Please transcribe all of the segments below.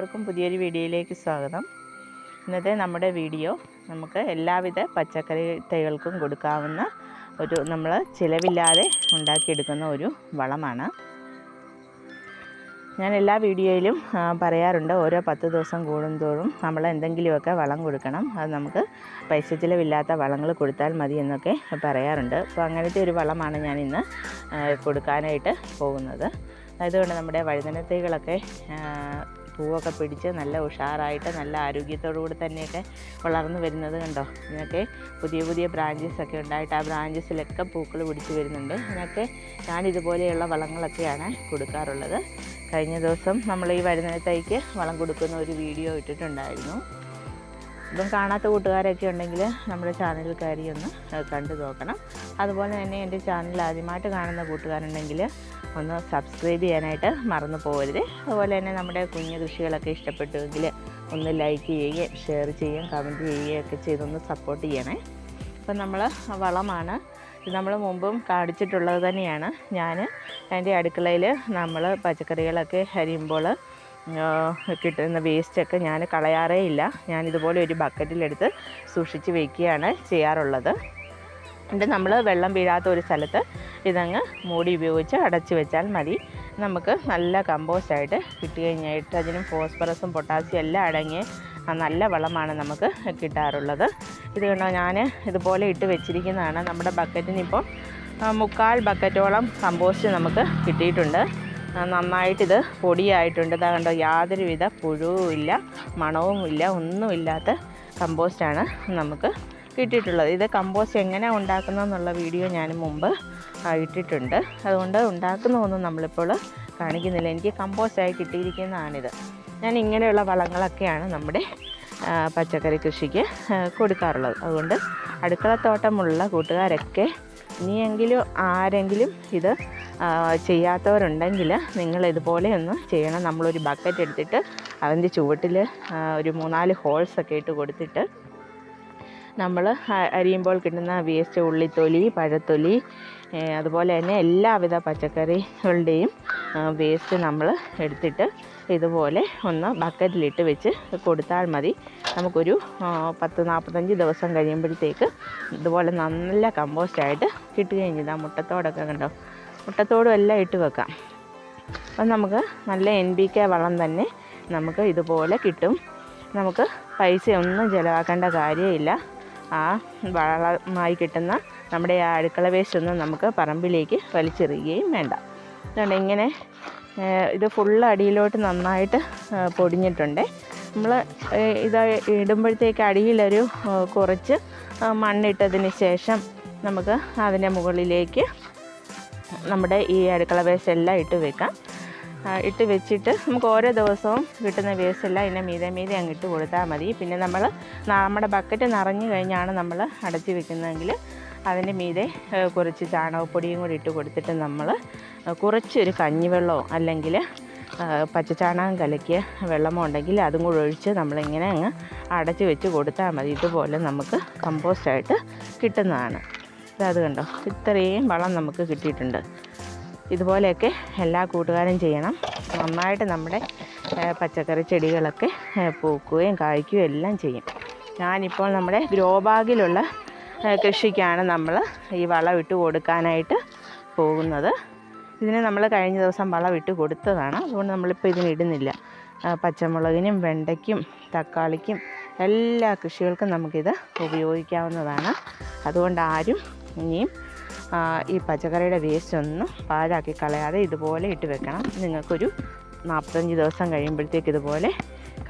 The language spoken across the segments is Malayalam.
എല്ലാവർക്കും പുതിയൊരു വീഡിയോയിലേക്ക് സ്വാഗതം. ഇന്നത്തെ നമ്മുടെ വീഡിയോ നമുക്ക് എല്ലാവിധ പച്ചക്കറി തൈകൾക്കും കൊടുക്കാവുന്ന ഒരു നമ്മൾ ചിലവില്ലാതെ ഉണ്ടാക്കിയെടുക്കുന്ന ഒരു വളമാണ്. ഞാൻ എല്ലാ വീഡിയോയിലും പറയാറുണ്ട് ഓരോ പത്ത് ദിവസം കൂടുന്തോറും നമ്മൾ എന്തെങ്കിലുമൊക്കെ വളം കൊടുക്കണം. അത് നമുക്ക് പൈസ ചിലവില്ലാത്ത വളങ്ങൾ കൊടുത്താൽ മതി എന്നൊക്കെ പറയാറുണ്ട്. അപ്പോൾ അങ്ങനത്തെ ഒരു വളമാണ് ഞാൻ ഇന്ന് കൊടുക്കാനായിട്ട് പോകുന്നത്. അതുകൊണ്ട് നമ്മുടെ വഴുതന തൈകളൊക്കെ ആ, പൂവൊക്കെ പിടിച്ച് നല്ല ഉഷാറായിട്ട് നല്ല ആരോഗ്യത്തോടു കൂടി തന്നെയൊക്കെ വളർന്നു വരുന്നത് കണ്ടോ? ഇതിനൊക്കെ പുതിയ പുതിയ ബ്രാഞ്ചസൊക്കെ ഉണ്ടായിട്ട് ആ ബ്രാഞ്ചസിലൊക്കെ പൂക്കൾ പിടിച്ച് വരുന്നുണ്ട്. ഇതിനൊക്കെ ഞാൻ ഇതുപോലെയുള്ള വളങ്ങളൊക്കെയാണ് കൊടുക്കാറുള്ളത്. കഴിഞ്ഞ ദിവസം നമ്മൾ ഈ വരുന്നത്തേക്ക് തൈക്ക് വളം കൊടുക്കുന്ന ഒരു വീഡിയോ ഇട്ടിട്ടുണ്ടായിരുന്നു. ഇപ്പം കാണാത്ത കൂട്ടുകാരൊക്കെ ഉണ്ടെങ്കിൽ നമ്മുടെ ചാനൽ കയറി ഒന്ന് കണ്ടു നോക്കണം. അതുപോലെ തന്നെ എന്റെ ചാനൽ ആദ്യമായിട്ട് കാണുന്ന കൂട്ടുകാരുണ്ടെങ്കിൽ ഒന്ന് സബ്സ്ക്രൈബ് ചെയ്യാനായിട്ട് മറന്നു പോകരുത്. അതുപോലെ തന്നെ നമ്മുടെ കുഞ്ഞു കൃഷികളൊക്കെ ഇഷ്ടപ്പെട്ടുവെങ്കിൽ ഒന്ന് ലൈക്ക് ചെയ്യുകയും ഷെയർ ചെയ്യുകയും കമന്റ് ചെയ്യുകയും ഒക്കെ ചെയ്തൊന്ന് സപ്പോർട്ട് ചെയ്യണേ. അപ്പം നമ്മൾ വളമാണ്. ഇത് നമ്മൾ മുമ്പും കാണിച്ചിട്ടുള്ളത് തന്നെയാണ്. ഞാൻ എന്റെ അടുക്കളയിൽ നമ്മൾ പച്ചക്കറികളൊക്കെ അരിയുമ്പോൾ കിട്ടുന്ന വേസ്റ്റൊക്കെ ഞാൻ കളയാറേ ഇല്ല. ഞാൻ ഇതുപോലെ ഒരു ബക്കറ്റിലെടുത്ത് സൂക്ഷിച്ച് വയ്ക്കുകയാണ് ചെയ്യാറുള്ളത്. എന്നിട്ട് നമ്മൾ വെള്ളം വീഴാത്ത ഒരു സ്ഥലത്ത് ഇതങ്ങ് മൂടി ഉപയോഗിച്ച് അടച്ചു വെച്ചാൽ മതി. നമുക്ക് നല്ല കമ്പോസ്റ്റായിട്ട് കിട്ടി കഴിഞ്ഞായിട്ട് അതിനും ഫോസ്ഫറസും പൊട്ടാസ്യം എല്ലാം അടങ്ങിയ നല്ല വളമാണ് നമുക്ക് കിട്ടാറുള്ളത്. ഇത് കണ്ടോ ഞാൻ ഇതുപോലെ ഇട്ട് വെച്ചിരിക്കുന്നതാണ്. നമ്മുടെ ബക്കറ്റിനിപ്പം മുക്കാൽ ബക്കറ്റോളം കമ്പോസ്റ്റ് നമുക്ക് കിട്ടിയിട്ടുണ്ട്. നന്നായിട്ടിത് പൊടിയായിട്ടുണ്ട്. ഇതാ കണ്ടോ യാതൊരുവിധ പുഴുവും ഇല്ല മണവും ഇല്ല ഒന്നുമില്ലാത്ത കമ്പോസ്റ്റാണ് നമുക്ക് കിട്ടിയിട്ടുള്ളത്. ഇത് കമ്പോസ്റ്റ് എങ്ങനെ ഉണ്ടാക്കുന്നതെന്നുള്ള വീഡിയോ ഞാൻ മുമ്പ് ഇട്ടിട്ടുണ്ട്. അതുകൊണ്ട് ഉണ്ടാക്കുന്നതൊന്നും നമ്മളിപ്പോൾ കാണിക്കുന്നില്ല. എനിക്ക് കമ്പോസ്റ്റായി കിട്ടിയിരിക്കുന്നതാണിത്. ഞാൻ ഇങ്ങനെയുള്ള വളങ്ങളൊക്കെയാണ് നമ്മുടെ പച്ചക്കറി കൃഷിക്ക് കൊടുക്കാറുള്ളത്. അതുകൊണ്ട് അടുക്കളത്തോട്ടമുള്ള കൂട്ടുകാരൊക്കെ ഇനിയെങ്കിലും ആരെങ്കിലും ഇത് ചെയ്യാത്തവരുണ്ടെങ്കിൽ നിങ്ങൾ ഇതുപോലെ ഒന്ന് ചെയ്യണം. നമ്മളൊരു ബക്കറ്റ് എടുത്തിട്ട് അതിന്റെ ചുവട്ടിൽ ഒരു മൂന്നാൽ ഹോൾസ് ഒക്കെ ഇട്ട് കൊടുത്തിട്ട് നമ്മൾ അരിയുമ്പോൾ കിട്ടുന്ന വേസ്റ്റ് ഉള്ളിത്തൊലി പഴത്തൊലി അതുപോലെ തന്നെ എല്ലാവിധ പച്ചക്കറികളുടെയും വേസ്റ്റ് നമ്മൾ എടുത്തിട്ട് ഇതുപോലെ ഒന്ന് ബക്കറ്റിലിട്ട് വെച്ച് കൊടുത്താൽ മതി. നമുക്കൊരു പത്ത് നാൽപ്പത്തഞ്ച് ദിവസം കഴിയുമ്പോഴത്തേക്ക് ഇതുപോലെ നല്ല കമ്പോസ്റ്റായിട്ട് കിട്ടുകയും ചെയ്താൽ മുട്ടത്തോടൊക്കെ കണ്ടോ? മുട്ടത്തോടും എല്ലാം ഇട്ട് വെക്കാം. അപ്പം നമുക്ക് നല്ല എൻ ബി കെ വളം തന്നെ നമുക്ക് ഇതുപോലെ കിട്ടും. നമുക്ക് പൈസ ഒന്നും ചിലവാക്കേണ്ട കാര്യമില്ല. ആ വളമായി കിട്ടുന്ന നമ്മുടെ ആ അടുക്കള വേസ്റ്റ് ഒന്നും നമുക്ക് പറമ്പിലേക്ക് വലിച്ചെറിയുകയും വേണ്ട. അതുകൊണ്ട് ഇങ്ങനെ ഇത് ഫുള്ള് അടിയിലോട്ട് നന്നായിട്ട് പൊടിഞ്ഞിട്ടുണ്ട്. നമ്മൾ ഇത് ഇടുമ്പോഴത്തേക്ക് അടിയിലൊരു കുറച്ച് മണ്ണിട്ടതിന് ശേഷം നമുക്ക് അതിന്റെ മുകളിലേക്ക് നമ്മുടെ ഈ അടുക്കള വേസ്റ്റ് എല്ലാം ഇട്ട് വെക്കാം. ഇട്ട് വെച്ചിട്ട് നമുക്ക് ഓരോ ദിവസവും കിട്ടുന്ന വേസ്റ്റ് എല്ലാം ഇതിന്റെ മീതെ മീതെ അങ്ങ് ഇട്ട് കൊടുത്താൽ മതി. പിന്നെ നമ്മൾ നമ്മുടെ ബക്കറ്റ് നിറഞ്ഞു കഴിഞ്ഞാണ് നമ്മൾ അടച്ച് വെക്കുന്നതെങ്കിൽ അതിന്റെ മീതെ കുറച്ച് ചാണകപ്പൊടിയും കൂടി ഇട്ട് കൊടുത്തിട്ട് നമ്മൾ കുറച്ചൊരു കഞ്ഞിവെള്ളമോ അല്ലെങ്കിൽ പച്ചച്ചാണകം കലക്കിയ വെള്ളമോ ഉണ്ടെങ്കിൽ അതും കൂടി ഒഴിച്ച് നമ്മളിങ്ങനെ അങ്ങ് അടച്ച് വെച്ച് കൊടുത്താൽ മതി. ഇതുപോലെ നമുക്ക് കമ്പോസ്റ്റായിട്ട് കിട്ടുന്നതാണ്. അത് കണ്ടോ? ഇത്രയും വളം നമുക്ക് കിട്ടിയിട്ടുണ്ട്. ഇതുപോലെയൊക്കെ എല്ലാ കൂട്ടുകാരും ചെയ്യണം. നന്നായിട്ട് നമ്മുടെ പച്ചക്കറി ചെടികളൊക്കെ പൂക്കുകയും കായ്ക്കുകയും എല്ലാം ചെയ്യും. ഞാനിപ്പോൾ നമ്മുടെ ഗ്രോ ബാഗിലുള്ള കൃഷിക്കാണ് നമ്മൾ ഈ വളം ഇട്ട് കൊടുക്കാനായിട്ട് പോകുന്നത്. ഇതിന് നമ്മൾ കഴിഞ്ഞ ദിവസം വളം ഇട്ട് കൊടുത്തതാണ്. അതുകൊണ്ട് നമ്മളിപ്പോൾ ഇതിനിടുന്നില്ല പച്ചമുളകിനും വെണ്ടയ്ക്കും തക്കാളിക്കും എല്ലാ കൃഷികൾക്കും നമുക്കിത് ഉപയോഗിക്കാവുന്നതാണ്. അതുകൊണ്ട് ആരും ഇനിയും ഈ പച്ചക്കറിയുടെ വേസ്റ്റ് ഒന്ന് പാഴാക്കി കളയാതെ ഇതുപോലെ ഇട്ട് വെക്കണം. നിങ്ങൾക്കൊരു നാൽപ്പത്തഞ്ച് ദിവസം കഴിയുമ്പോഴത്തേക്ക് ഇതുപോലെ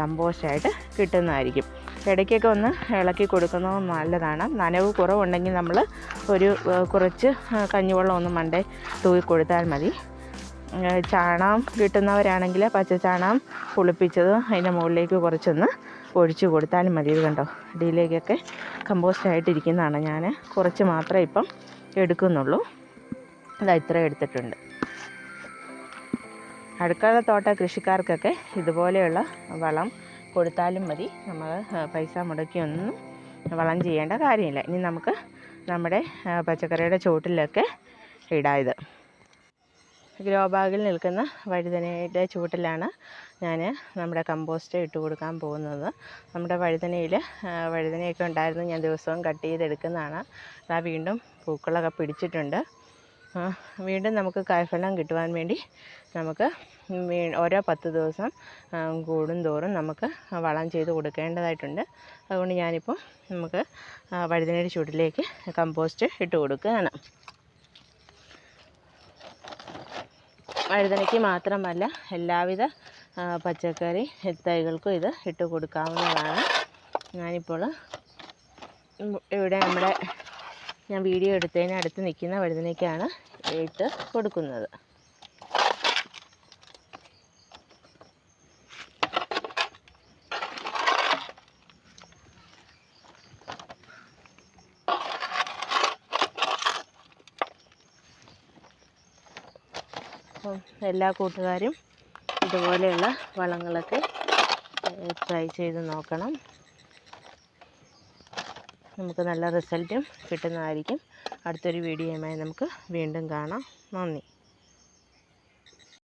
കമ്പോസ്റ്റായിട്ട് കിട്ടുന്നതായിരിക്കും. ഇടയ്ക്കൊക്കെ ഒന്ന് ഇളക്കി കൊടുക്കുന്നത് നല്ലതാണ്. നനവ് കുറവുണ്ടെങ്കിൽ നമ്മൾ ഒരു കുറച്ച് കഞ്ഞിവെള്ളം ഒന്ന് മണ്ടേ തൂക്കി കൊടുത്താൽ മതി. ചാണകം കിട്ടുന്നവരാണെങ്കിൽ പച്ച ചാണകം പുളിപ്പിച്ചത് അതിന്റെ മുകളിലേക്ക് കുറച്ചൊന്ന് ഒഴിച്ചു കൊടുത്താലും മതി. കണ്ടോ? അടിയിലേക്കൊക്കെ കമ്പോസ്റ്റ് കമ്പോസ്റ്റായിട്ടിരിക്കുന്നതാണ് ഞാൻ കുറച്ച് മാത്രമേ ഇപ്പം എടുക്കുന്നുള്ളൂ. ഇതാ ഇത്ര എടുത്തിട്ടുണ്ട്. അടുക്കളത്തോട്ട കൃഷിക്കാർക്കൊക്കെ ഇതുപോലെയുള്ള വളം കൊടുത്താലും മതി. നമ്മൾ പൈസ മുടക്കിയൊന്നും വളം ചെയ്യേണ്ട കാര്യമില്ല. ഇനി നമുക്ക് നമ്മുടെ പച്ചക്കറിയുടെ ചുവട്ടിലൊക്കെ ഇടാം ഇത്. ഗ്രോ ബാഗിൽ നിൽക്കുന്ന വഴുതനയുടെ ചുവട്ടിലാണ് ഞാൻ നമ്മുടെ കമ്പോസ്റ്റ് ഇട്ട് കൊടുക്കാൻ പോകുന്നത്. നമ്മുടെ വഴുതനയിൽ വഴുതനയൊക്കെ ഉണ്ടായിരുന്നു. ഞാൻ ദിവസവും കട്ട് ചെയ്തെടുക്കുന്നതാണ്. അതാ വീണ്ടും പൂക്കളൊക്കെ പിടിച്ചിട്ടുണ്ട്. വീണ്ടും നമുക്ക് കായ്ഫലം കിട്ടുവാൻ വേണ്ടി നമുക്ക് ഓരോ പത്ത് ദിവസം കൂടും തോറും നമുക്ക് വളം ചെയ്ത് കൊടുക്കേണ്ടതായിട്ടുണ്ട്. അതുകൊണ്ട് ഞാനിപ്പോൾ നമുക്ക് വഴുതനയുടെ ചുവട്ടിലേക്ക് കമ്പോസ്റ്റ് ഇട്ട് കൊടുക്കുകയാണ്. വഴുതനയ്ക്ക് മാത്രമല്ല എല്ലാവിധ പച്ചക്കറി തൈകൾക്കും ഇത് ഇട്ട് കൊടുക്കാവുന്നതാണ്. ഞാനിപ്പോൾ ഇവിടെ നമ്മുടെ ഞാൻ വീഡിയോ എടുത്തതിന് അടുത്ത് നിൽക്കുന്ന വഴുതനയ്ക്കാണ് ഇട്ട് കൊടുക്കുന്നത്. അപ്പം എല്ലാ കൂട്ടുകാരും ഇതുപോലെയുള്ള വളങ്ങളൊക്കെ ട്രൈ ചെയ്ത് നോക്കണം. നമുക്ക് നല്ല റിസൾട്ടും കിട്ടുന്നതായിരിക്കും. അടുത്തൊരു വീഡിയോയുമായി നമുക്ക് വീണ്ടും കാണാം. നന്ദി.